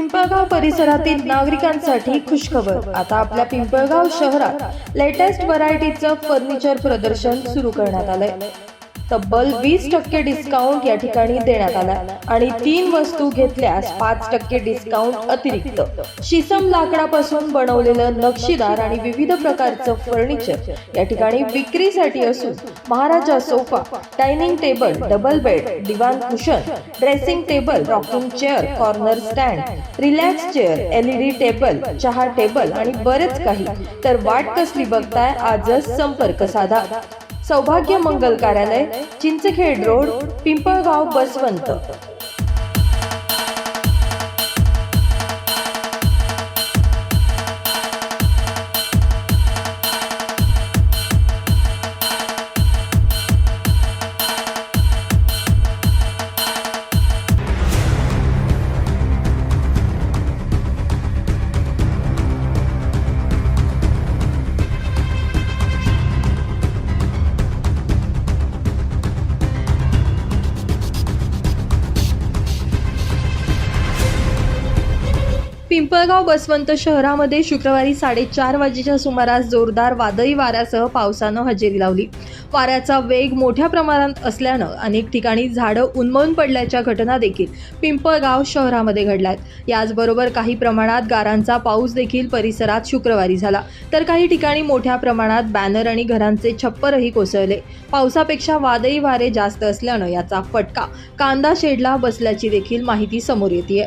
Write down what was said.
पिंपळगाव परिसरातील नागरिकांसाठी खुशखबर. आता आपल्या पिंपळगाव शहरात लेटेस्ट व्हरायटीचं फर्निचर प्रदर्शन सुरू करण्यात आलंय. तब्बल वीस टक्के डिस्काउंट या ठिकाणी देण्यात आला आणि तीन वस्तू घेतल्यास पाच टक्के डिस्काउंट अतिरिक्त. शिसम लाकडापासून बनवलेलं नक्षीदार आणि विविध प्रकारचं फर्निचर या ठिकाणी विक्रीसाठी असून Maharaja sofa dining table double bed दिवाण cushion dressing table rocking chair corner stand relax chair LED table चहा टेबल आणि बरेच काही. तर वाट कसली बघताय? आजच संपर्क साधा. सौभाग्य मंगल कार्यालय चिंचखेड रोड पिंपळगाव बसवंत. पिंपळगाव बसवंत शहरामध्ये शुक्रवारी साडेचार वाजेच्या सुमारास जोरदार वादळी वाऱ्यासह पावसानं हजेरी लावली. वाऱ्याचा वेग मोठ्या प्रमाणात असल्यानं अनेक ठिकाणी झाडं उन्मळून पडल्याच्या घटना देखील पिंपळगाव शहरामध्ये घडल्यात. याचबरोबर काही प्रमाणात गारांचा पाऊस देखील परिसरात शुक्रवारी झाला. तर काही ठिकाणी मोठ्या प्रमाणात बॅनर आणि घरांचे छप्परही कोसळले. पावसापेक्षा वादळी वारे जास्त असल्यानं याचा फटका कांदा शेडला बसल्याची देखील माहिती समोर येते